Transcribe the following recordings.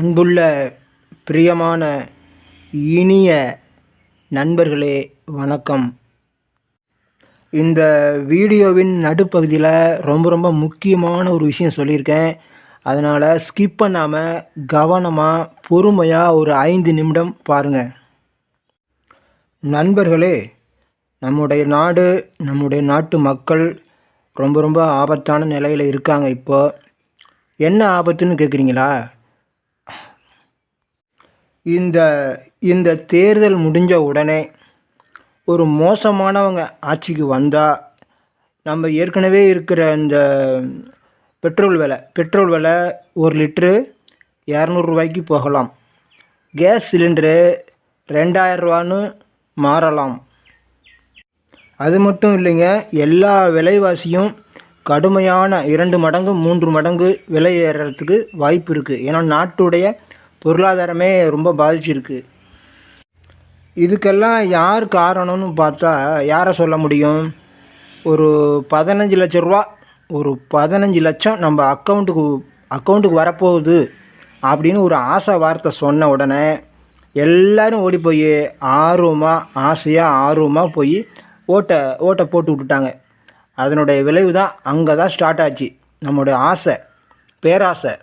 அன்புள்ள பிரியமான இனிய நண்பர்களே வணக்கம். இந்த வீடியோவின் நடுப்பகுதியில் ரொம்ப ரொம்ப முக்கியமான ஒரு விஷயம் சொல்லியிருக்கேன். அதனால் ஸ்கிப் பண்ணாமல் கவனமாக பொறுமையாக ஒரு ஐந்து நிமிடம் பாருங்கள் நண்பர்களே நம்முடைய நாடு நம்முடைய நாட்டு மக்கள் ரொம்ப ரொம்ப ஆபத்தான நிலையில் இருக்காங்க இப்போ. என்ன ஆபத்துன்னு கேட்குறீங்களா இந்த இந்த தேர்தல் முடிஞ்ச உடனே ஒரு மோசமானவங்க ஆட்சிக்கு வந்தால் நம்ம ஏற்கனவே இருக்கிற இந்த பெட்ரோல் விலை பெட்ரோல் விலை ஒரு லிட்ரு இரநூறுவாய்க்கு போகலாம். கேஸ் சிலிண்டரு ரெண்டாயிரரூவான்னு மாறலாம். அது மட்டும் இல்லைங்க எல்லா விலைவாசியும் கடுமையான இரண்டு மடங்கு மூன்று மடங்கு விலை ஏறுறதுக்கு வாய்ப்பு இருக்குது ஏன்னா நாட்டுடைய பொருளாதாரமே ரொம்ப பாதிச்சிருக்கு. இதுக்கெல்லாம் யார் காரணம்னு பார்த்தா யாரை சொல்ல முடியும்? ஒரு பதினஞ்சு லட்ச ரூபா ஒரு பதினஞ்சு லட்சம் நம்ம அக்கௌண்ட்டுக்கு அக்கௌண்ட்டுக்கு வரப்போகுது அப்படின்னு ஒரு ஆசை வார்த்தை சொன்ன உடனே எல்லோரும் ஓடி போய் ஆர்வமாக ஆசையாக ஆர்வமாக போய் ஓட்டை ஓட்டை போட்டு விட்டுட்டாங்க. அதனுடைய விளைவு தான் அங்கே தான் ஸ்டார்ட் ஆச்சு. நம்மளுடைய ஆசை பேராசை.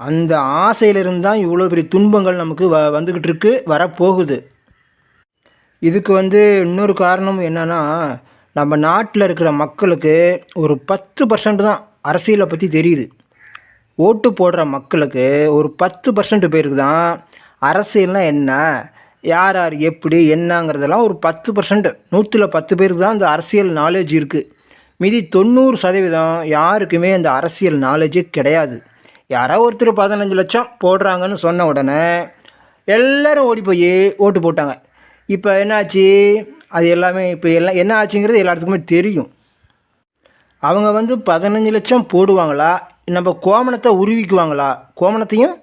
அந்த ஆசையிலிருந்து தான் இவ்வளோ பெரிய துன்பங்கள் நமக்கு வ வந்துக்கிட்டு இருக்கு வரப்போகுது. இதுக்கு வந்து இன்னொரு காரணம் என்னன்னா நம்ம நாட்டில் இருக்கிற மக்களுக்கு ஒரு பத்து பர்சன்ட் தான் அரசியலை பற்றி தெரியுது. ஓட்டு போடுற மக்களுக்கு ஒரு பத்து பர்சன்ட் பேருக்கு தான் அரசியல்னால் என்ன யார் யார் எப்படி என்னங்கிறதெல்லாம் ஒரு பத்து பர்சன்ட் நூற்றில் பத்து பேருக்கு தான் அந்த அரசியல் நாலேஜ் இருக்குது மீதி தொண்ணூறு சதவீதம் யாருக்குமே அந்த அரசியல் நாலேஜே கிடையாது. யாரோ ஒருத்தர் பதினஞ்சு லட்சம் போடுறாங்கன்னு சொன்ன உடனே எல்லோரும் ஓடி போய் ஓட்டு போட்டாங்க. இப்போ என்னாச்சு? அது எல்லாமே இப்போ எல்லாம் என்ன ஆச்சுங்கிறது எல்லாத்துக்குமே தெரியும். அவங்க வந்து பதினஞ்சு லட்சம் போடுவாங்களா? நம்ம கோமணத்தை உருவிக்குவாங்களா? கோமணத்தையும்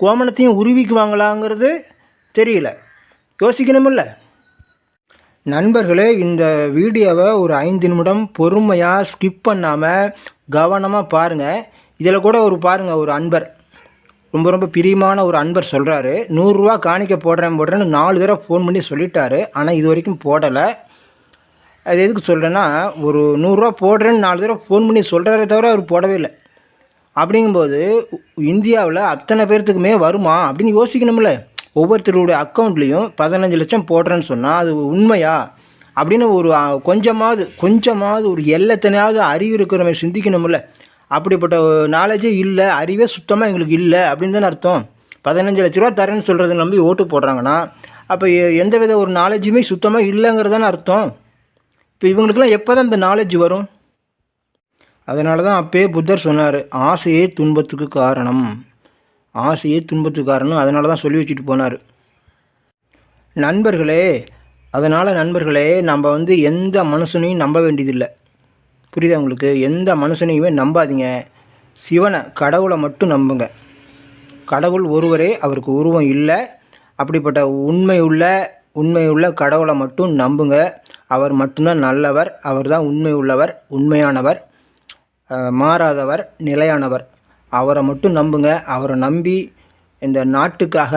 கோமணத்தையும் உருவிக்குவாங்களாங்கிறது தெரியல. யோசிக்கணுமில்ல. நண்பர்களே இந்த வீடியோவை ஒரு ஐந்து நிமிடம் பொறுமையாக ஸ்கிப் பண்ணாமல் கவனமாக பாருங்கள் இதில் கூட ஒரு பாருங்கள் ஒரு அன்பர். ரொம்ப ரொம்ப பிரியமான ஒரு அன்பர் சொல்கிறாரு நூறுரூவா காணிக்க போடுறேன் போடுறேன்னு நாலு தடவை ஃபோன் பண்ணி சொல்லிட்டாரு. ஆனால் இது வரைக்கும் போடலை. அது எதுக்கு சொல்கிறேன்னா ஒரு நூறுரூவா போடுறேன்னு நாலு தடவை ஃபோன் பண்ணி சொல்கிறாரே தவிர அவர் போடவே இல்லை. அப்படிங்கும்போது இந்தியாவில் அத்தனை பேர்த்துக்குமே வருமா அப்படின்னு யோசிக்கணும்ல. ஒவ்வொருத்தருடைய அக்கௌண்ட்லேயும் பதினஞ்சு லட்சம் போடுறேன்னு சொன்னால் அது உண்மையா? அப்படின்னு ஒரு கொஞ்சமாவது கொஞ்சமாவது ஒரு எல்லத்தனையாவது அறிவு இருக்கிறவங்க சிந்திக்கணும்ல. அப்படிப்பட்ட நாலேஜே இல்லை அறிவே சுத்தமாக எங்களுக்கு இல்லை அப்படின்னு தானே அர்த்தம். பதினஞ்சு லட்ச ரூபா தரேன்னு சொல்கிறத நம்பி ஓட்டு போடுறாங்கன்னா அப்போ எந்த வித ஒரு நாலேஜுமே சுத்தமாக இல்லைங்கிறது தானே அர்த்தம். இப்போ இவங்களுக்கெல்லாம் எப்போ தான் இந்த நாலேஜ் வரும்? அதனால தான் அப்பயே புத்தர் சொன்னார் ஆசையே துன்பத்துக்கு காரணம். ஆசையே துன்பத்துக்கு காரணம் அதனால தான் சொல்லி வச்சுட்டு போனார். நண்பர்களே அதனால் நண்பர்களே நம்ம வந்து எந்த மனுஷனையும் நம்ப வேண்டியதில்லை. புரியுதா உங்களுக்கு? எந்த மனுஷனையுமே நம்பாதீங்க. சிவனை கடவுளை மட்டும் நம்புங்க. கடவுள் ஒருவரே அவருக்கு உருவம் இல்லை. அப்படிப்பட்ட உண்மை உள்ள உண்மை உள்ள கடவுளை மட்டும் நம்புங்க. அவர் மட்டும்தான் நல்லவர். அவர் தான் உண்மை உள்ளவர் உண்மையானவர் மாறாதவர் நிலையானவர். அவரை மட்டும் நம்புங்க. அவரை நம்பி இந்த நாட்டுக்காக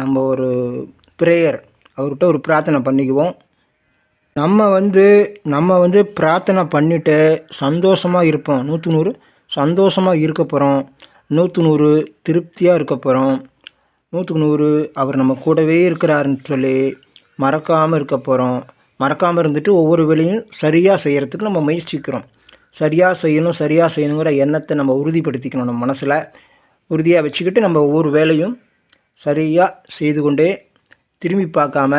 நம்ம ஒரு ப்ரேயர் அவர்கிட்ட ஒரு பிரார்த்தனை பண்ணிக்குவோம். நம்ம வந்து நம்ம வந்து பிரார்த்தனை பண்ணிட்டு சந்தோஷமாக இருப்போம். நூற்று நூறு சந்தோஷமாக இருக்க போகிறோம் நூற்று நூறு திருப்தியாக இருக்க போகிறோம் நூற்றுக்கு நூறு அவர் நம்ம கூடவே இருக்கிறாருன்னு சொல்லி மறக்காமல் இருக்க போகிறோம் மறக்காமல் இருந்துட்டு ஒவ்வொரு வேலையும் சரியாக செய்கிறதுக்கு நம்ம முயற்சிக்கிறோம். சரியாக செய்யணும் சரியாக செய்யணுங்கிற எண்ணத்தை நம்ம உறுதிப்படுத்திக்கணும் நம்ம மனசில். உறுதியாக வச்சுக்கிட்டு நம்ம ஒவ்வொரு வேலையும் சரியாக செய்து கொண்டே திரும்பி பார்க்காம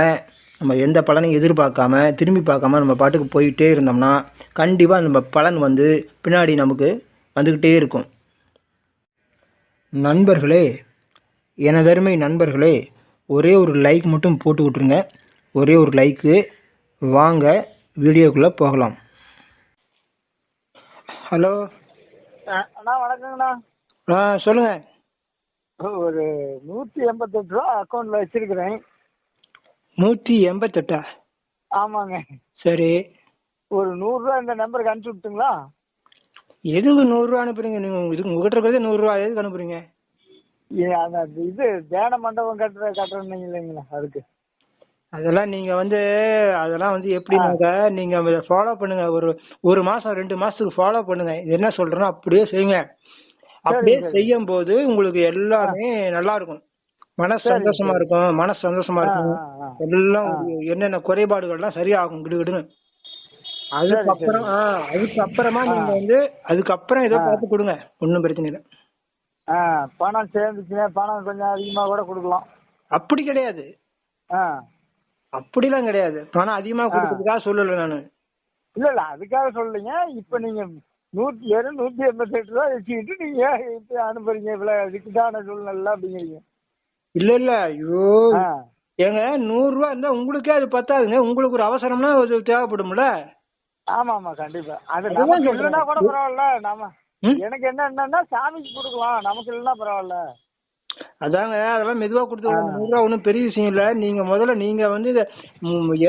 நம்ம எந்த பலனையும் எதிர்பார்க்காம திரும்பி பார்க்காம நம்ம பாட்டுக்கு போயிட்டே இருந்தோம்னா கண்டிப்பாக நம்ம பலன் வந்து பின்னாடி நமக்கு வந்துக்கிட்டே இருக்கும். நண்பர்களே எனதருமை நண்பர்களே ஒரே ஒரு லைக் மட்டும் போட்டு விட்ருங்க ஒரே ஒரு லைக்கு வாங்க வீடியோக்குள்ளே போகலாம். ஹலோ? அண்ணா வணக்கங்கண்ணா. ஆ சொல்லுங்கள் ஒரு நூற்றி எண்பத்தெட்டு ரூபா அக்கௌண்ட்டில் வச்சிருக்கிறேன். நூற்றி எண்பத்தெட்டா? ஆமாங்க. சரி. ஒரு நூறுரூவா இந்த நம்பருக்கு அனுப்பிச்சி விட்டுங்களா எதுக்கு நூறுரூவா அனுப்புறீங்க? நீங்கள் இதுக்கு உங்ககிட்ட இருக்கிறதே நூறுரூவா. எதுக்கு அனுப்புறீங்க? இது தியான மண்டபம் கட்டுற கட்டுறீங்க இல்லைங்களா அதுக்கு. அதெல்லாம் நீங்க வந்து அதெல்லாம் வந்து எப்படின்னாக்க நீங்க ஃபாலோ பண்ணுங்க. ஒரு ஒரு மாசம் ரெண்டு மாசத்துக்கு ஃபாலோ பண்ணுங்க. இது என்ன சொல்றேன்னா அப்படியே செய்யுங்க. அப்படியே. செய்யும் போது உங்களுக்கு எல்லாமே நல்லா இருக்கும். மனசு சந்தோஷமா இருக்கும் மனசு சந்தோஷமா இருக்கும். எல்லாம் என்னென்ன குறைபாடுகள்லாம் சரியாகும் கிடுகிடுன்னு அதுக்கப்புறம் ஆ, அதுக்கப்புறமா நீங்க வந்து அதுக்கப்புறம் ஏதோ பார்த்து கொடுங்க ஒன்றும் பிரச்சனை இல்லை. ஆ பணம் சேர்ந்துச்சுன்னா பணம் கொஞ்சம் அதிகமாக கூட கொடுக்கலாம். அப்படி கிடையாது. அப்படிலாம் கிடையாது. பணம் அதிகமா கொடுக்கறதுக்காக சொல்லலை நான். இல்ல இல்ல அதுக்காக சொல்லலைங்க. இப்ப நீங்க நூத்தி ஏழு நூத்தி எண்பத்தி எட்டு ரூபா வச்சுக்கிட்டு நீங்க இப்ப அனுப்புறீங்க இவ்வளவு இதுக்குதான சூழ்நிலை அப்படிங்கிறீங்க. இல்ல இல்ல ஐயோ ஏங்க நூறு ரூபா இருந்தா உங்களுக்கே அது பத்தாதுங்க. உங்களுக்கு ஒரு அவசரம்னா அது தேவைப்படும்ல? ஆமா ஆமா கண்டிப்பா. அது நமக்கு. இல்லைன்னா கூட பரவாயில்ல. நாம? எனக்கு என்ன என்னன்னா சாமிக்கு கொடுக்கலாம். நமக்கு இல்லைன்னா பரவாயில்ல. அதாங்க அதெல்லாம் மெதுவா கொடுத்து விடுங்க. நூறு ரூபா ஒன்றும் பெரிய விஷயம் இல்ல. நீங்க முதல்ல நீங்க வந்து இத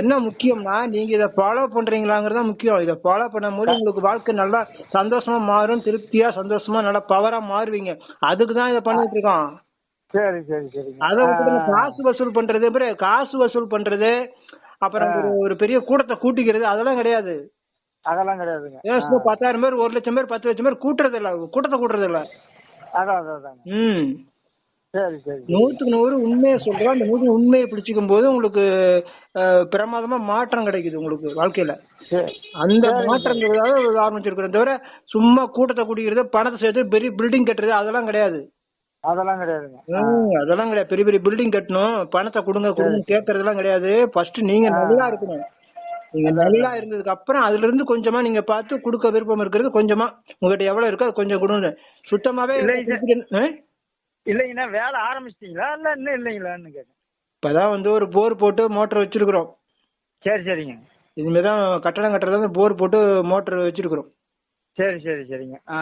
என்ன முக்கியம்னா நீங்க இதை ஃபாலோ பண்றீங்களாங்கிறது முக்கியம். இதை ஃபாலோ பண்ணும்போது உங்களுக்கு வாழ்க்கை நல்லா சந்தோஷமா மாறும் திருப்தியா சந்தோஷமா நல்லா பவரா மாறுவீங்க. அதுக்கு தான் இதை பண்ணிட்டு இருக்கோம். சரி சரி சரிங்க. அதை விட்டு காசு வசூல் பண்றது அப்புறம் காசு வசூல் பண்றது அப்புறம் ஒரு பெரிய கூட்டத்தை கூட்டிக்கிறது அதெல்லாம் கிடையாது. அதெல்லாம் கிடையாதுங்க. பத்தாயிரம் பேர் ஒரு லட்சம் பேர் பத்து லட்சம் பேர் கூட்டுறது இல்ல கூட்டத்தை கூட்டுறது இல்ல அதான் அதான் அதாங்க. ம். சரி சரி நூற்றுக்கு நூறு உண்மையை சொல்றோம். அந்த நூற்றுக்கு உண்மையை பிடிச்சிக்கும் போது உங்களுக்கு பிரமாதமா மாற்றம் கிடைக்குது உங்களுக்கு வாழ்க்கையில. சரி. அந்த மாற்றங்கிறதால ஆரம்பிச்சிருக்கிறோம் தவிர சும்மா கூட்டத்தை குடிக்கிறது பணத்தை சேர்த்து பெரிய பில்டிங் கட்டுறது அதெல்லாம் கிடையாது. அதெல்லாம் கிடையாதுங்க. ம், அதெல்லாம் கிடையாது. பெரிய பெரிய பில்டிங் கட்டணும். பணத்தை கொடுங்க கொடுங்க கேட்கறதெல்லாம் கிடையாது. ஃபர்ஸ்ட் நீங்க நல்லா இருக்கணும். நீங்க நல்லா இருந்ததுக்கு அப்புறம் அதுல இருந்து கொஞ்சமா நீங்க பார்த்து கொடுக்க விருப்பம் இருக்கிறது கொஞ்சமா. உங்ககிட்ட எவ்வளவு இருக்கோ அது கொஞ்சம் கொடுங்க சுத்தமாவே? இல்லைங்கண்ணா வேலை ஆரம்பிச்சிட்டீங்களா? இல்ல இன்னும் இல்லைங்களான்னு கேட்டேன். இப்பதான் வந்து ஒரு போர் போட்டு மோட்டர் வச்சிருக்கிறோம். சரி சரிங்க. இனிமே தான் கட்டடம் கட்டுறதா போர் போட்டு மோட்டர் வச்சிருக்கிறோம். சரி சரி சரிங்க. ஆ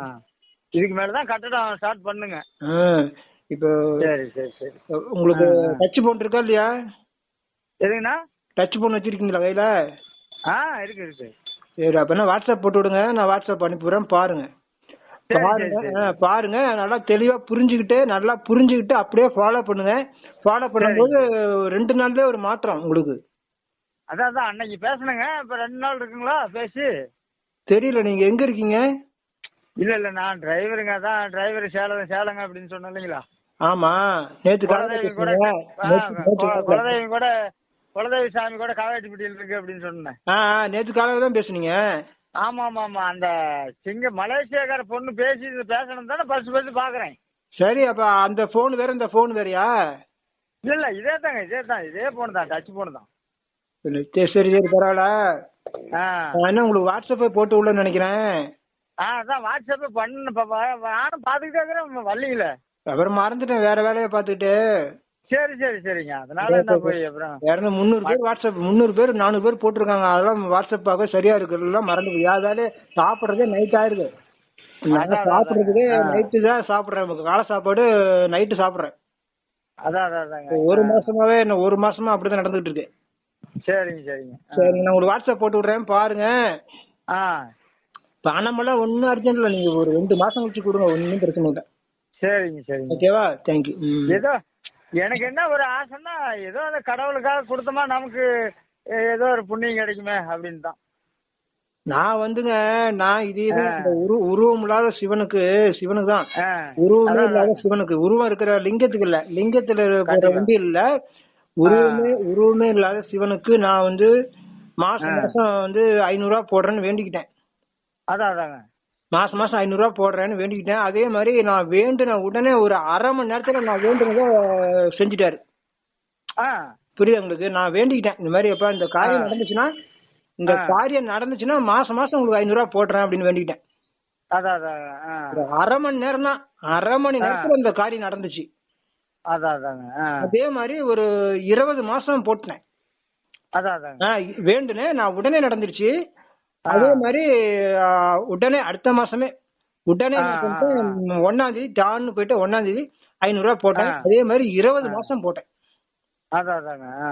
ஆ. இதுக்கு மேல தான் கட்டடம் ஸ்டார்ட் பண்ணுங்க. இப்போ சரி சரி சரி. உங்களுக்கு டச் போன் இருக்கா இல்லையா? எதுங்கண்ணா டச் போன் வச்சிருக்கீங்களா கையில? ஆ இருக்கு இருக்கு. சரி அப்ப வாட்ஸ்அப் போட்டு விடுங்க. நான் வாட்ஸ்அப் அனுப்பிடுறேன் பாருங்க. பாருங்க பாருங்க. நல்லா தெளிவா புரிஞ்சுக்கிட்டு நல்லா புரிஞ்சுக்கிட்டு அப்படியே ஃபாலோ பண்ணுங்க. ஃபாலோ பண்ணும்போது ரெண்டு நாள்லயே ஒரு மாற்றம் உங்களுக்கு. அதான் அதான். அன்னைக்கு பேசுனேங்க. இப்போ ரெண்டு நாள் இருக்குங்களா? பேசி. தெரியல நீங்க எங்க இருக்கீங்க? இல்ல இல்ல நான் டிரைவருங்க அதான் டிரைவர் சேலம் சேலங்க அப்படின்னு சொன்னேன் இல்லைங்களா? ஆமா. நேத்து காலையில குலதெய்வம் கூட. குலதெய்வம் கூட குலதெய்வ சாமி கூட காவேட்டிப்பட்டியில் இருக்கு அப்படின்னு சொன்னேன். ஆ நேத்து காலையில தான் பேசுனீங்க. ஆமா ஆமா ஆமா அந்த சிங்க மலேசியாக்கார பொண்ணு பேசி பேசணும் தானே பஸ் பஸ் பாக்குறேன். சரி அப்ப அந்த போன் வேற இந்த போன் வேறயா? இல்ல இல்ல இதே தாங்க இதே தான் இதே போன் தான் டச் போன் தான். சரி சரி பரவாயில்ல. ஆ. நான் உங்களுக்கு வாட்ஸ்அப்பே போட்டு உள்ளன்னு நினைக்கிறேன். ஆ அதான் வாட்ஸ்அப் பண்ணு பா- வா- நானும் பார்த்துக்கிட்டே இருக்கிறேன் வரலீங்களே அப்புறம் மறந்துட்டேன் வேற வேலையை பார்த்துட்டு. சரி சரி சரிங்க. அதனால என்ன போய் அப்புறம்? என்ன முந்நூறு பேர் வாட்ஸ்அப் முந்நூறு பேர் நானூறு பேர் போட்டிருக்காங்க. அதெல்லாம் வாட்ஸ்அப் பார்க்க சரியா இருக்கு எல்லாம் மறந்து யாராலே சாப்பிட்றதே நைட் ஆயிருது நான் அதான், சாப்பிட்றதுக்கு. நைட்டு தான் சாப்பிட்றேன். காலை சாப்பாடு நைட்டு சாப்பிட்றேன். அதான் அதான் ஒரு மாசமாவே என்ன ஒரு மாசமா அப்படிதான் நடந்துகிட்டு இருக்கு. சரிங்க சரிங்க. சரி நான் உங்களுக்கு வாட்ஸ்அப் போட்டு விடுறேன். பாருங்க. ஆ. பணமெல்லாம் ஒன்றும் அர்ஜென்ட் இல்லை. நீங்க ஒரு ரெண்டு மாசம் கழிச்சு கொடுங்க ஒன்றும் பிரச்சனை இல்லை. சரிங்க சரிங்க. ஓகேவா தேங்க்யூ ஏதோ எனக்கு என்ன ஒரு ஆசைன்னா ஏதோ அந்த கடவுளுக்காக கொடுத்தோமா நமக்கு ஏதோ ஒரு புண்ணியம் கிடைக்குமே அப்படின்னு தான். நான் வந்துங்க நான் இதே இந்த உரு உருவம் இல்லாத சிவனுக்கு சிவனுக்கு தான். உருவமே இல்லாத சிவனுக்கு. உருவம் இருக்கிற லிங்கத்துக்கு இல்ல. லிங்கத்துல போற வண்டி இல்ல. உருவமே உருவமே இல்லாத சிவனுக்கு நான் வந்து மாசம் மாசம் வந்து ஐநூறு ரூபா போடுறேன்னு வேண்டிக்கிட்டேன். அதான் அதாங்க. மாசம் மாசம் ஐநூறு ரூபா போடுறேன்னு வேண்டிக்கிட்டேன். அதே மாதிரி நான் வேண்டின உடனே ஒரு அரை மணி நேரத்துல நான் வேண்டினதை செஞ்சுட்டாரு. ஆ. புரியுது உங்களுக்கு? நான் வேண்டிக்கிட்டேன். இந்த மாதிரி எப்ப இந்த காரியம் நடந்துச்சுன்னா இந்த காரியம் நடந்துச்சுன்னா மாசம் மாசம் உங்களுக்கு ஐநூறு ரூபா போடுறேன் அப்படின்னு வேண்டிக்கிட்டேன். அதான் அரை மணி நேரம் தான். அரை மணி நேரத்துல இந்த காரியம் நடந்துச்சு. அதான் அதாங்க அதே மாதிரி ஒரு இருபது மாசம் போட்டேன் அதான் அதாங்க. வேண்டுனேன். நான் உடனே நடந்துருச்சு. அதே மாதிரி உடனே அடுத்த மாசமே உடனே ஒண்ணாம் தேதி டான்னு போயிட்டு ஒண்ணாம் தேதி ஐநூறு ரூபாய் போட்டேன். அதே மாதிரி இருபது மாசம் போட்டேன்.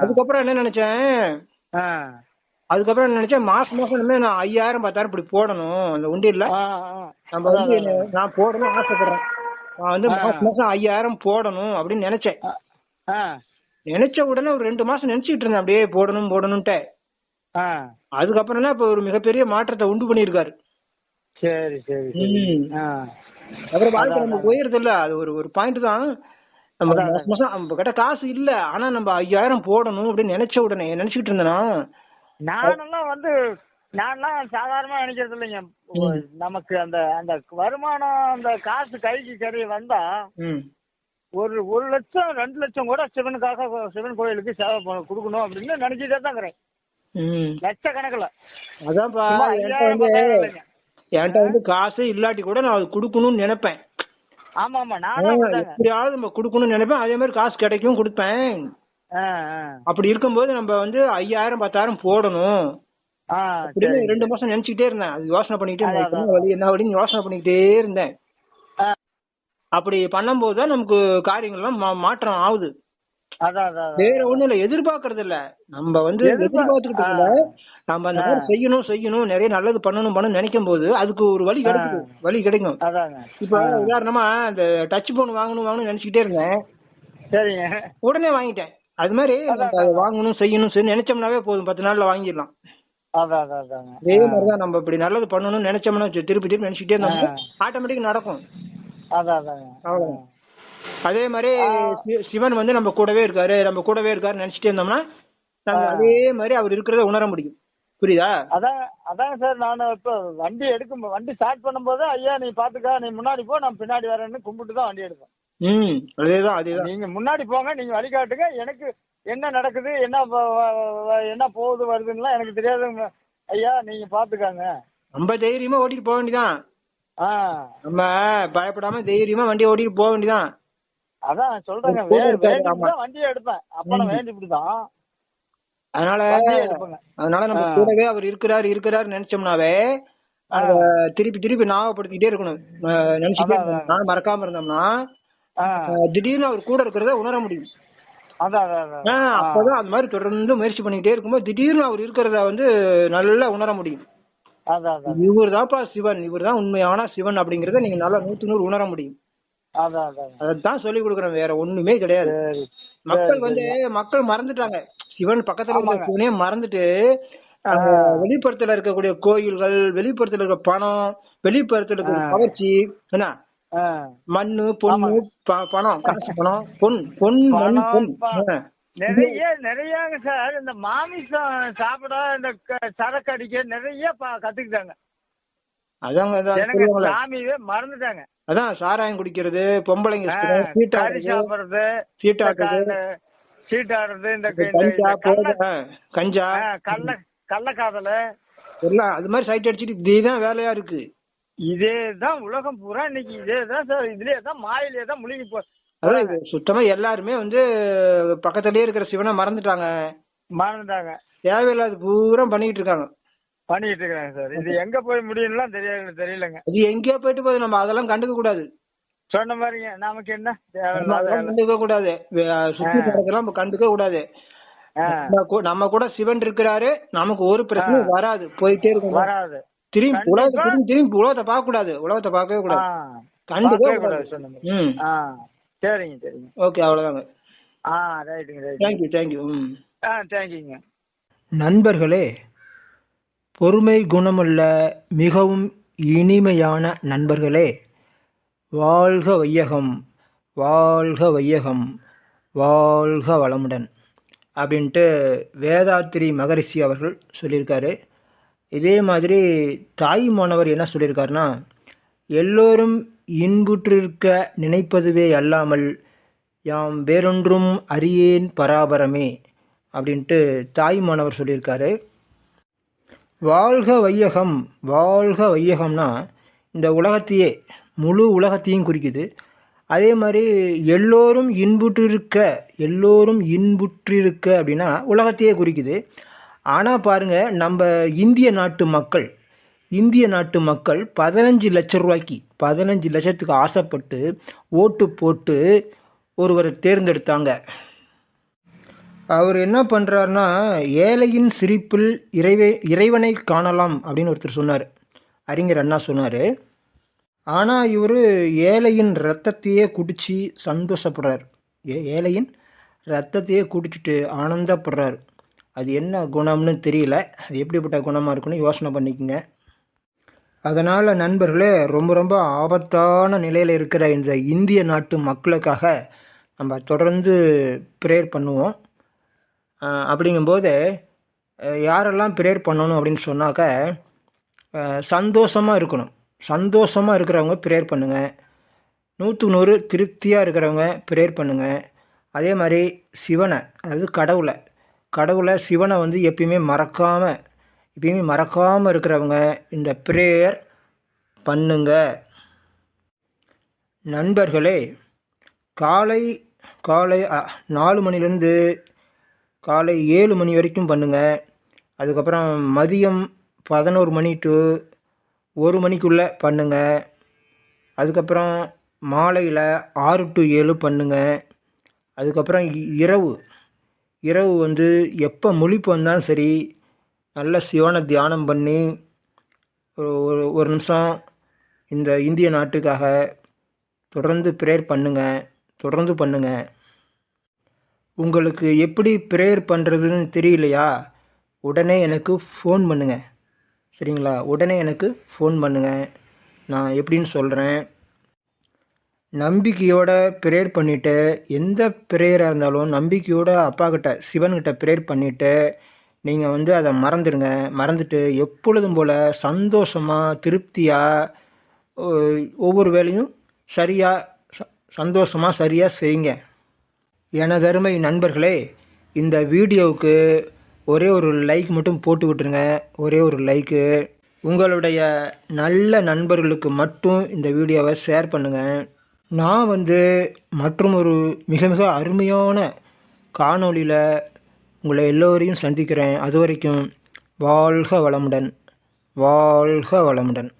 அதுக்கப்புறம் என்ன நினைச்சேன்? அதுக்கப்புறம் என்ன நினைச்சேன்? மாசம் மாசம் நான் ஐயாயிரம் பத்தாயிரம் இப்படி போடணும். அந்த உண்டியல்ல. நம்ம வந்து நான் போடணும்னு ஆசைப்படுறேன். நான் வந்து. மாசம் மாசம் ஐயாயிரம் போடணும் அப்படின்னு நினைச்சேன். நினைச்ச உடனே ஒரு ரெண்டு மாசம் நினைச்சிட்டு இருந்தேன். அப்படியே போடணும் போடணும்ட்டு அதுக்கப்புறம் இப்போ ஒரு மிகப்பெரிய மாற்றத்தை உண்டு பண்ணியிருக்காரு. சரி சரி சரி. அப்புறம் வாழ்க்கை நம்ம உயர்றது இல்ல. அது ஒரு ஒரு பாயிண்ட் தான். நம்ம கிட்ட காசு இல்ல. ஆனா நம்ம ஐயாயிரம் போடணும் அப்படின்னு நினைச்ச உடனே நினைச்சிட்டு இருந்தேனா? நானெல்லாம் வந்து நான்லாம் சாதாரணமா நினைக்கிறது இல்லைங்க. நமக்கு அந்த அந்த வருமானம் அந்த காசு கைக்கு கறி வந்தா ஒரு ஒரு லட்சம் ரெண்டு லட்சம் கூட சிவனுக்காக சிவன் கோயிலுக்கு சேவை கொடுக்கணும் அப்படின்னு நினைச்சிட்டே தான் இருக்கிறேன். லட்சக்கணக்கில். அதான்ப்பா என்கிட்ட வந்து. என்கிட்ட வந்து காசு இல்லாட்டி கூட நான் அது கொடுக்கணும்னு நினைப்பேன். ஆமா ஆமா நானும். எப்படியாவது நம்ம கொடுக்கணும்னு நினைப்பேன். அதே மாதிரி காசு கிடைக்கும் கொடுப்பேன். அப்படி இருக்கும்போது நம்ம வந்து ஐயாயிரம் பத்தாயிரம் போடணும். அப்படின்னு ரெண்டு மாசம் நினைச்சுக்கிட்டே இருந்தேன். அது யோசனை பண்ணிக்கிட்டே வழி என்ன வழின்னு யோசனை பண்ணிக்கிட்டே இருந்தேன். அப்படி பண்ணும்போது தான் நமக்கு காரியங்கள்லாம் மாற்றம் ஆகுது. வேற ஒண்ணும் இல்ல எதிர்பார்க்கறது இல்ல. நம்ம வந்து எதிர்பா- எதிர்பார்த்துக்கிட்டு. நம்ம அந்த. மாதிரி செய்யணும் செய்யணும் நிறைய நல்லது பண்ணணும் பண்ணணும் நினைக்கும் போது அதுக்கு ஒரு வழி கிடைக்கும் வழி கிடைக்கும். இப்ப. உதாரணமா இந்த டச் போன் வாங்கணும் வாங்கணும் நினைச்சுக்கிட்டே இருந்தேன். சரிங்க. உடனே வாங்கிட்டேன். அது மாதிரி வாங்கணும் செய்யணும் சரி நினைச்சோம்னாவே போதும். பத்து நாள்ல வாங்கிடலாம். அதே மாதிரிதான் நம்ம இப்படி நல்லது பண்ணணும்னு நினைச்சோம்னா திருப்பி திருப்பி நினைச்சுக்கிட்டே இருந்தோம்னா ஆட்டோமேட்டிக் நடக்கும். அதான் அவ்வளவுதான். அதே மாதிரி சிவன் வந்து நம்ம கூடவே இருக்காரு நம்ம கூடவே இருக்காரு நினைச்சிட்டே இருந்தோம்னா நம்ம அதே மாதிரி அவர் இருக்கிறத உணர முடியும். புரியுதா? அதான் அதாங்க சார் நான் இப்போ வண்டி எடுக்கும் வண்டி ஸ்டார்ட் பண்ணும்போது ஐயா நீ பாத்துக்கா நீ முன்னாடி போ நான் பின்னாடி வரேன்னு கும்பிட்டு தான் வண்டி எடுப்பேன் ம் அதேதான் அதேதான். நீங்க முன்னாடி போங்க நீங்க வழிகாட்டுங்க எனக்கு என்ன நடக்குது என்ன என்ன போகுது வருதுன்னுலாம் எனக்கு தெரியாதுங்க. ஐயா நீங்க பாத்துக்காங்க. நம்ம தைரியமா ஓட்டிட்டு போக வேண்டியதான் நம்ம பயப்படாம தைரியமா வண்டியை ஓட்டிட்டு போக வேண்டியதான் அதான் சொல்றேங்க வண்டியை எடுப்பேன். அப்ப நான் அதனால அதனால நம்ம. கூடவே அவர் இருக்கிறாரு இருக்கிறாரு நினைச்சோம்னாவே திருப்பி திருப்பி ஞாபகப்படுத்திக்கிட்டே இருக்கணும். நினைச்சுட்டே மறக்காம இருந்தோம்னா திடீர்னு அவர் கூட இருக்கிறத உணர முடியும். அப்பதான் அந்த மாதிரி தொடர்ந்து முயற்சி பண்ணிக்கிட்டே இருக்கும்போது திடீர்னு அவர் இருக்கிறத வந்து நல்லா உணர முடியும். இவர் தான்ப்பா சிவன் இவர் தான் உண்மையான சிவன் அப்படிங்கறத நீங்க நல்லா நூத்து நூறு உணர முடியும். அதான் சொல்லி கொடுக்குறேன் வேற ஒண்ணுமே கிடையாது. மக்கள் வந்து மக்கள் மறந்துட்டாங்க. சிவன் பக்கத்துல. சிவனே மறந்துட்டு வெளிப்புறத்துல இருக்கக்கூடிய கோயில்கள் வெளிப்புறத்துல இருக்க பணம் வெளிப்புறத்துல இருக்கிற கவர்ச்சி என்ன? மண்ணு பொண்ணு பணம் காசு பணம் பொன் பொன் மண் பொன். நிறைய நிறையங்க சார். இந்த மாமிசம் சாப்பிட இந்த சரக்கு அடிக்க நிறைய கத்துக்கிட்டாங்க. அதாங்க. சாமியவே மறந்துட்டாங்க. அதான் சாராயம் குடிக்கிறது பொம்பளைங்க சீட்டாடுறது சீட்டாடுறது சீட்டாடுறது இந்த கஞ்சா கள்ள கள்ளக்காதல எல்லாம் அது மாதிரி சைட் அடிச்சிட்டு இதேதான் வேலையா இருக்கு. இதே தான் உலகம் பூரா இன்னைக்கு இதே தான் சார் இதுலயே தான் மாயிலே தான் முழுகி போ அதான் இது சுத்தமா எல்லாருமே வந்து பக்கத்துலயே இருக்கிற சிவனை மறந்துட்டாங்க. மறந்துட்டாங்க. தேவையில்லாத பூரா பண்ணிட்டு இருக்காங்க. பண்ணிட்டு இருக்கிறாங்க சார். இது எங்க போய் முடியும்லாம் தெரியல தெரியலங்க. அது எங்கேயோ போயிட்டு போகுது. நம்ம அதெல்லாம் கண்டுக்க கூடாது. சொன்ன மாதிரிங்க நமக்கு என்ன. கண்டுக்க கூடாது. சுத்தி நடக்கிறதெல்லாம் நம்ம கண்டுக்க கூடாது. நம்ம கூட சிவன் இருக்கிறாரு. நமக்கு ஒரு பிரச்சனையும் வராது. போயிட்டே இருக்கும் வராது. திரும்பி. உலகத்தை திரும்பி திரும்பி உலகத்தை பார்க்க கூடாது உலகத்தை பார்க்கவே கூடாது. கண்டுக்கவே கூடாது. சரிங்க சரிங்க. ஓகே அவ்வளவுதாங்க. ஆ ரைட்டுங்க ரைட் தேங்க்யூ தேங்க்யூ ம். ஆ தேங்க்யூங்க நண்பர்களே பொறுமை குணமுள்ள மிகவும் இனிமையான நண்பர்களே வாழ்க வையகம் வாழ்க வையகம் வாழ்க வளமுடன் அப்படின்ட்டு வேதாத்திரி மகரிஷி அவர்கள் சொல்லியிருக்காரு. இதே மாதிரி தாய் மாணவர் என்ன சொல்லியிருக்காருன்னா எல்லோரும் இன்புற்றிருக்க நினைப்பதுவே அல்லாமல் யாம் வேறொன்றும் அறியேன் பராபரமே அப்படின்ட்டு தாய் மாணவர் சொல்லியிருக்காரு. வாழ்க வையகம். வாழ்க வையகம்னா இந்த உலகத்தையே முழு உலகத்தையும் குறிக்குது. அதே மாதிரி எல்லோரும் இன்புற்றிருக்க எல்லோரும் இன்புற்றிருக்க அப்படின்னா உலகத்தையே குறிக்குது. ஆனால் பாருங்க நம்ம இந்திய நாட்டு மக்கள் இந்திய நாட்டு மக்கள் பதினஞ்சு லட்ச ரூபாய்க்கு பதினஞ்சு லட்சத்துக்கு ஆசைப்பட்டு ஓட்டு போட்டு ஒருவரை தேர்ந்தெடுத்தாங்க. அவர் என்ன பண்ணுறாருனா ஏழையின் சிரிப்பில் இறைவே இறைவனை காணலாம் அப்படின்னு ஒருத்தர் சொன்னார். அறிஞர் அண்ணா சொன்னார். ஆனால் இவர் ஏழையின் ரத்தத்தையே குடித்து சந்தோஷப்படுறார். ஏ ஏழையின் ரத்தத்தையே குடிச்சிட்டு ஆனந்தப்படுறார். அது என்ன குணம்னு தெரியல. அது எப்படிப்பட்ட குணமாக இருக்குன்னு யோசனை பண்ணிக்கோங்க. அதனால் நண்பர்களே ரொம்ப ரொம்ப ஆபத்தான நிலையில் இருக்கிற இந்த இந்திய நாட்டு மக்களுக்காக நம்ம தொடர்ந்து ப்ரேயர் பண்ணுவோம். அப்படிங்கும்போது யாரெல்லாம் ப்ரேயர் பண்ணணும் அப்படின்னு சொன்னாக்க சந்தோஷமாக இருக்கணும். சந்தோஷமாக இருக்கிறவங்க ப்ரேயர் பண்ணுங்கள் நூற்றுக்கு நூறு திருப்தியாக இருக்கிறவங்க ப்ரேயர் பண்ணுங்கள் அதே மாதிரி சிவனை அதாவது கடவுளை கடவுளை சிவனை வந்து எப்பயுமே மறக்காமல் எப்பயுமே மறக்காமல் இருக்கிறவங்க இந்த ப்ரேயர் பண்ணுங்க. நண்பர்களே காலை காலை நாலு மணிலேருந்து காலை ஏழு மணி வரைக்கும் பண்ணுங்கள் அதுக்கப்புறம் மதியம் பதினோரு மணி டு ஒரு மணிக்குள்ளே பண்ணுங்கள் அதுக்கப்புறம் மாலையில் ஆறு டு ஏழு பண்ணுங்கள் அதுக்கப்புறம் இ- இரவு. இரவு வந்து எப்போ முழிப்பு வந்தாலும் சரி நல்ல சிவனை தியானம் பண்ணி ஒரு ஒரு ஒரு நிமிஷம் இந்த இந்திய நாட்டுக்காக தொடர்ந்து ப்ரேயர் பண்ணுங்கள் தொடர்ந்து பண்ணுங்கள் உங்களுக்கு எப்படி ப்ரேயர் பண்ணுறதுன்னு தெரியலையா? உடனே எனக்கு ஃபோன் பண்ணுங்க. சரிங்களா? உடனே எனக்கு ஃபோன் பண்ணுங்க. நான் எப்படின்னு சொல்கிறேன் நம்பிக்கையோட ப்ரேயர் பண்ணிவிட்டு எந்த ப்ரேயராக இருந்தாலும் நம்பிக்கையோட அப்பா கிட்ட சிவன்கிட்ட ப்ரேயர் பண்ணிவிட்டு நீங்கள் வந்து அதை மறந்துடுங்க மறந்துட்டு எப்பொழுதும் போல் சந்தோஷமாக திருப்தியாக ஒவ்வொரு வேலையும் சரியாக சந்தோஷமாக சரியாக செய்யுங்க. எனதருமை நண்பர்களே இந்த வீடியோவுக்கு ஒரே ஒரு லைக் மட்டும் போட்டு விட்டுருங்க. ஒரே ஒரு லைக்கு உங்களுடைய நல்ல நண்பர்களுக்கு மட்டும் இந்த வீடியோவை ஷேர் பண்ணுங்கள் நான் வந்து மற்றும் ஒரு மிக மிக அருமையான காணொளியில் உங்களை எல்லோரையும் சந்திக்கிறேன். அது வரைக்கும் வாழ்க வளமுடன். வாழ்க வளமுடன்.